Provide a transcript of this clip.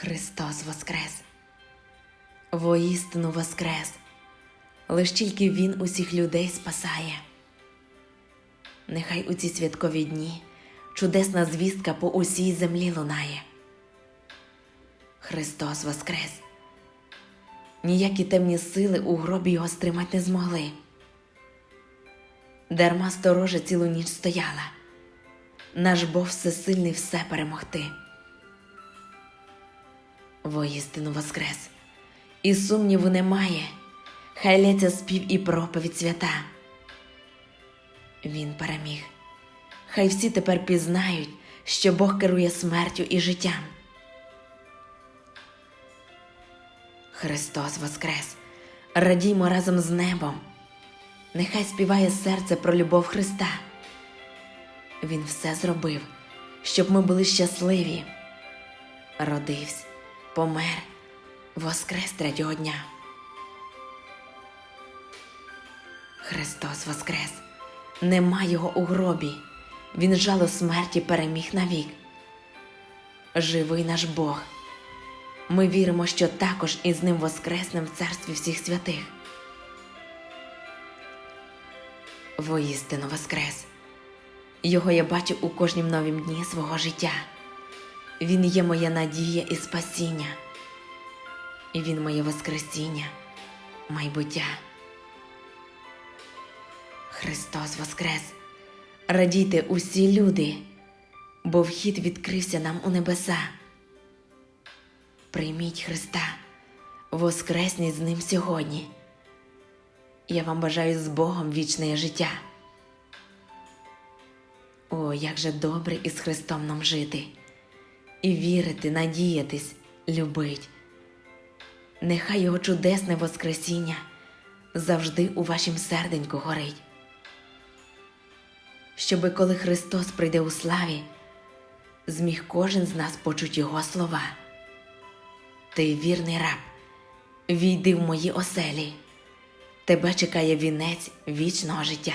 Христос Воскрес! Воістину Воскрес! Лиш тільки Він усіх людей спасає. Нехай у ці святкові дні чудесна звістка по усій землі лунає. Христос Воскрес! Ніякі темні сили у гробі його стримать не змогли. Дарма сторожа цілу ніч стояла. Наш Бог всесильний все перемогти. Воістину воскрес, і сумніву немає, хай лється спів і проповідь свята. Він переміг. Хай всі тепер пізнають, що Бог керує смертю і життям. Христос Воскрес! Радіймо разом з небом. Нехай співає серце про любов Христа. Він все зробив, щоб ми були щасливі. Родився, помер, воскрес третього дня. Христос Воскрес! Нема його у гробі. Він жало смерті переміг навік. Живий наш Бог. Ми віримо, що також із ним воскреснем в царстві всіх святих. Воістину Воскрес! Його я бачу у кожнім новім дні свого життя. Він є моя надія і спасіння, і Він моє Воскресіння, майбуття. Христос Воскрес! Радійте усі люди, бо вхід відкрився нам у небеса. Прийміть Христа, воскресніть з Ним сьогодні. Я вам бажаю з Богом вічне життя. О, як же добре із Христом нам жити, і вірити, надіятись, любить. Нехай Його чудесне Воскресіння завжди у вашім серденьку горить. Щоби коли Христос прийде у славі, зміг кожен з нас почути Його слова. Ти вірний раб, війди в мої оселі, тебе чекає вінець вічного життя.